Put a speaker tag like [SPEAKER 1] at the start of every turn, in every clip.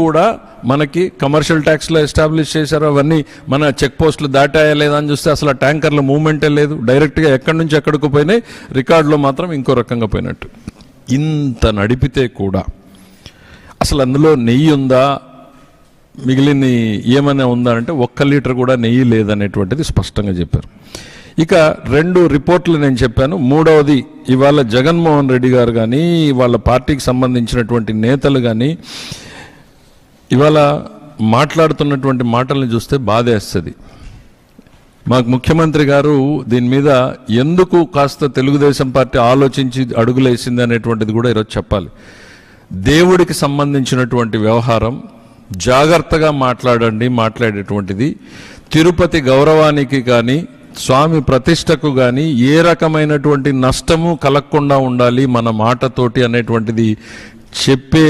[SPEAKER 1] కూడా మనకి commercial ట్యాక్స్లో establish చేశారు అవన్నీ మన చెక్ పోస్టులు దాటాయా లేదా అని చూస్తే అసలు ఆ ట్యాంకర్ల మూవ్మెంటే లేదు. డైరెక్ట్గా ఎక్కడి నుంచి ఎక్కడికి పోయినాయి రికార్డులో మాత్రం ఇంకో రకంగా పోయినట్టు. ఇంత నడిపితే కూడా అసలు అందులో నెయ్యి ఉందా మిగిలిన ఏమైనా ఉందా అంటే ఒక్క లీటర్ కూడా నెయ్యి లేదనేటువంటిది స్పష్టంగా చెప్పారు. ఇక రెండు రిపోర్ట్లు నేను చెప్పాను. మూడవది ఇవాళ జగన్మోహన్ రెడ్డి గారు కానీ వాళ్ళ పార్టీకి సంబంధించినటువంటి నేతలు కానీ ఇవాళ మాట్లాడుతున్నటువంటి మాటల్ని చూస్తే బాధేస్తుంది మాకు ముఖ్యమంత్రి గారు దీని మీద ఎందుకు కాస్త తెలుగుదేశం పార్టీ ఆలోచించి అడుగులేసింది అనేటువంటిది కూడా ఈరోజు చెప్పాలి. దేవుడికి సంబంధించినటువంటి వ్యవహారం జాగ్రత్తగా మాట్లాడండి మాట్లాడేటువంటిది. తిరుపతి గౌరవానికి కానీ స్వామి ప్రతిష్టకు కానీ ఏ రకమైనటువంటి నష్టము కలగకుండా ఉండాలి మన మాటతోటి అనేటువంటిది చెప్పే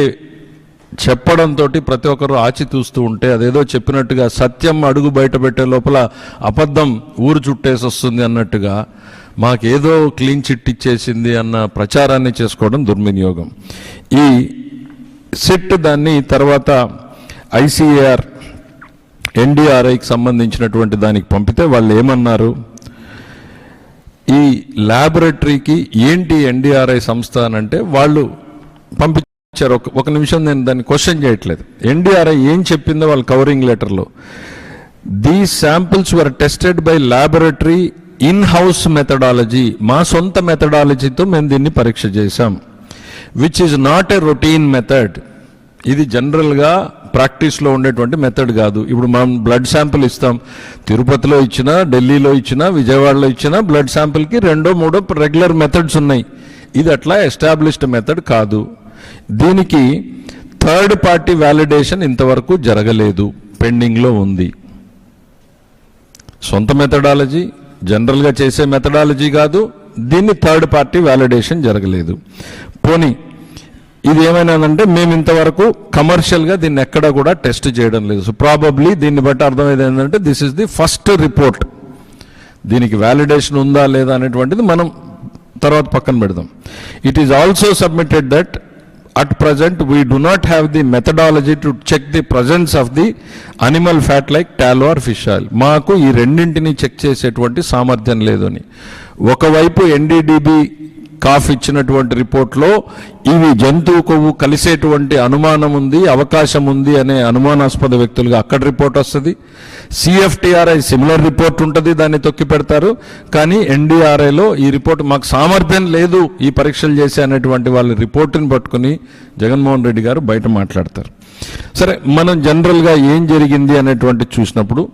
[SPEAKER 1] చెప్పడంతో ప్రతి ఒక్కరు ఆచితూస్తూ ఉంటే అదేదో చెప్పినట్టుగా సత్యం అడుగు బయట పెట్టే లోపల అబద్ధం ఊరు చుట్టేసి వస్తుంది అన్నట్టుగా మాకేదో క్లీన్ చిట్ ఇచ్చేసింది అన్న ప్రచారాన్ని చేసుకోవడం దుర్వినియోగం. ఈ సిట్ దాన్ని తర్వాత ఐసీఏఆర్ ఎన్డీఆర్ఐకి సంబంధించినటువంటి దానికి పంపితే వాళ్ళు ఏమన్నారు? ఈ ల్యాబొరేటరీకి ఏంటి ఎన్డీఆర్ఐ సంస్థ అని అంటే వాళ్ళు ఇచ్చారు. ఒక ఒక నిమిషం నేను దాన్ని క్వశ్చన్ చేయట్లేదు. ఎన్డీఆర్ఐ ఏం చెప్పిందో వాళ్ళ కవరింగ్ లెటర్లో the samples were tested by laboratory in house methodology మా సొంత మెథడాలజీతో మేము దీన్ని పరీక్ష చేశాం. Which is not a routine method ఇది జనరల్గా ప్రాక్టీస్లో ఉండేటువంటి మెథడ్ కాదు. ఇప్పుడు మనం బ్లడ్ శాంపిల్ ఇస్తాం. తిరుపతిలో ఇచ్చినా ఢిల్లీలో ఇచ్చినా విజయవాడలో ఇచ్చినా బ్లడ్ శాంపిల్కి రెండో మూడో రెగ్యులర్ మెథడ్స్ ఉన్నాయి. ఇది అట్లా ఎస్టాబ్లిష్డ్ మెథడ్ కాదు. దీనికి థర్డ్ పార్టీ వ్యాలిడేషన్ ఇంతవరకు జరగలేదు పెండింగ్లో ఉంది. సొంత మెథడాలజీ జనరల్గా చేసే మెథడాలజీ కాదు దీన్ని థర్డ్ పార్టీ వ్యాలిడేషన్ జరగలేదు. పోనీ ఇది ఏమైనాదంటే మేము ఇంతవరకు కమర్షియల్గా దీన్ని ఎక్కడా కూడా టెస్ట్ చేయడం లేదు. సో ప్రాబబ్లీ దీన్ని బట్టి అర్థమైంది ఏంటంటే this is the first report దీనికి వ్యాలిడేషన్ ఉందా లేదా అనేటువంటిది మనం తర్వాత పక్కన పెడదాం. It is also submitted that at present we do not have the methodology to check the presence of the animal fat like tallow or fish oil. మాకు ఈ రెండింటిని చెక్ చేసేటువంటి సామర్థ్యం లేదు అని ఒకవైపు ఎన్డీడీబీ కాఫ్ ఇచ్చినటువంటి రిపోర్ట్లో ఇవి జంతువు కొవ్వు కలిసేటువంటి అనుమానం ఉంది అవకాశం ఉంది అనే అనుమానాస్పద వ్యక్తులుగా అక్కడ రిపోర్ట్ వస్తుంది. సిఎఫ్టీఆర్ఐ సిమిలర్ రిపోర్ట్ ఉంటుంది దాన్ని తొక్కి పెడతారు. కానీ ఎన్డీఆర్ఐలో ఈ రిపోర్ట్ మాకు సామర్థ్యం లేదు ఈ పరీక్షలు చేసే అనేటువంటి వాళ్ళ రిపోర్టుని పట్టుకుని జగన్మోహన్ రెడ్డి గారు బయట మాట్లాడతారు. సరే మనం జనరల్గా ఏం జరిగింది అనేటువంటి చూసినప్పుడు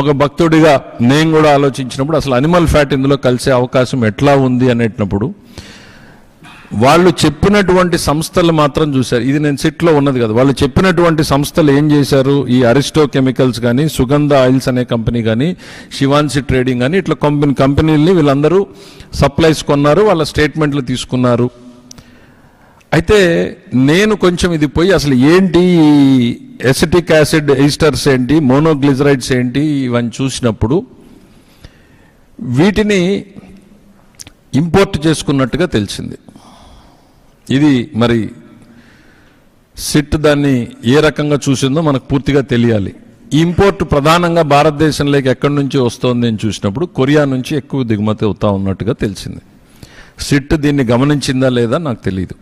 [SPEAKER 1] ఒక భక్తుడిగా నేను కూడా ఆలోచించినప్పుడు అసలు అనిమల్ ఫ్యాట్ ఇందులో కలిసే అవకాశం ఎట్లా ఉంది అనేటప్పుడు వాళ్ళు చెప్పినటువంటి సంస్థలు మాత్రం చూశారు. ఇది నేను సిట్లో ఉన్నది కదా. వాళ్ళు చెప్పినటువంటి సంస్థలు ఏం చేశారు? ఈ అరిస్టో కెమికల్స్ కానీ సుగంధ ఆయిల్స్ అనే కంపెనీ కానీ శివాన్సి ట్రేడింగ్ కానీ ఇట్లా కంపెనీ కంపెనీలని వీళ్ళందరూ సప్లైస్ కొన్నారు వాళ్ళ స్టేట్మెంట్లు తీసుకున్నారు. అయితే నేను కొంచెం ఇది పోయి అసలు ఏంటి ఎసిటిక్ యాసిడ్ ఈస్టర్స్ ఏంటి మోనోగ్లిజరైడ్స్ ఏంటి ఇవన్నీ చూసినప్పుడు వీటిని ఇంపోర్ట్ చేసుకున్నట్టుగా తెలిసింది. ఇది మరి సిట్ దాన్ని ఏ రకంగా చూసిందో మనకు పూర్తిగా తెలియాలి. ఈ ఇంపోర్ట్ ప్రధానంగా భారతదేశంలోకి ఎక్కడి నుంచి వస్తోంది అని చూసినప్పుడు కొరియా నుంచి ఎక్కువ దిగుమతి అవుతా ఉన్నట్టుగా తెలిసింది. సిట్ దీన్ని గమనించిందా లేదా నాకు తెలియదు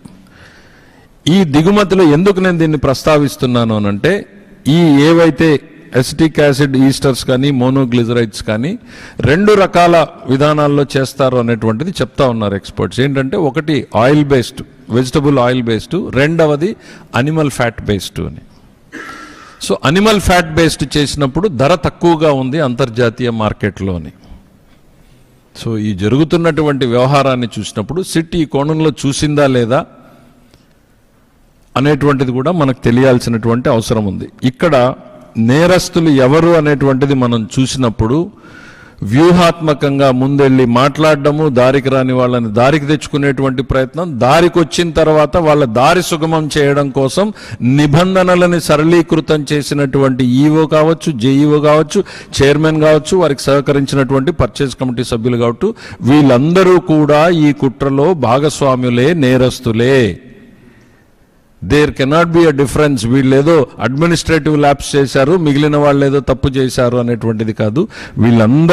[SPEAKER 1] ఈ దిగుమతిలో ఎందుకు నేను దీన్ని ప్రస్తావిస్తున్నాను అనంటే ఈ ఏవైతే ఎసిటిక్ యాసిడ్ ఈస్టర్స్ కానీ మోనోగ్లిజరైడ్స్ కానీ రెండు రకాల విధానాల్లో చేస్తారు అనేటువంటిది చెప్తా ఉన్నారు ఎక్స్పర్ట్స్. ఏంటంటే ఒకటి oil based vegetable oil based రెండవది అనిమల్ ఫ్యాట్ బేస్డ్ అని. సో అనిమల్ ఫ్యాట్ బేస్డ్ చేసినప్పుడు ధర తక్కువగా ఉంది అంతర్జాతీయ మార్కెట్లోని. సో ఈ జరుగుతున్నటువంటి వ్యవహారాన్ని చూసినప్పుడు సిట్ ఈ కోణంలో చూసిందా లేదా అనేటువంటిది కూడా మనకు తెలియాల్సినటువంటి అవసరం ఉంది. ఇక్కడ నేరస్తులు ఎవరు అనేటువంటిది మనం చూసినప్పుడు వ్యూహాత్మకంగా ముందెళ్ళి మాట్లాడడము దారికి రాని వాళ్ళని దారికి తెచ్చుకునేటువంటి ప్రయత్నం దారికి వచ్చిన తర్వాత వాళ్ళ దారి సుగమం చేయడం కోసం నిబంధనలని సరళీకృతం చేసినటువంటి ఈఓ కావచ్చు జేఈఓ కావచ్చు చైర్మన్ కావచ్చు వారికి సహకరించినటువంటి పర్చేస్ కమిటీ సభ్యులు కావచ్చు వీళ్ళందరూ కూడా ఈ కుట్రలో భాగస్వాములే నేరస్తులే. There cannot be a difference వీళ్ళు ఏదో అడ్మినిస్ట్రేటివ్ ల్యాబ్స్ చేశారు మిగిలిన వాళ్ళు ఏదో తప్పు చేశారు అనేటువంటిది కాదు. వీళ్ళందరూ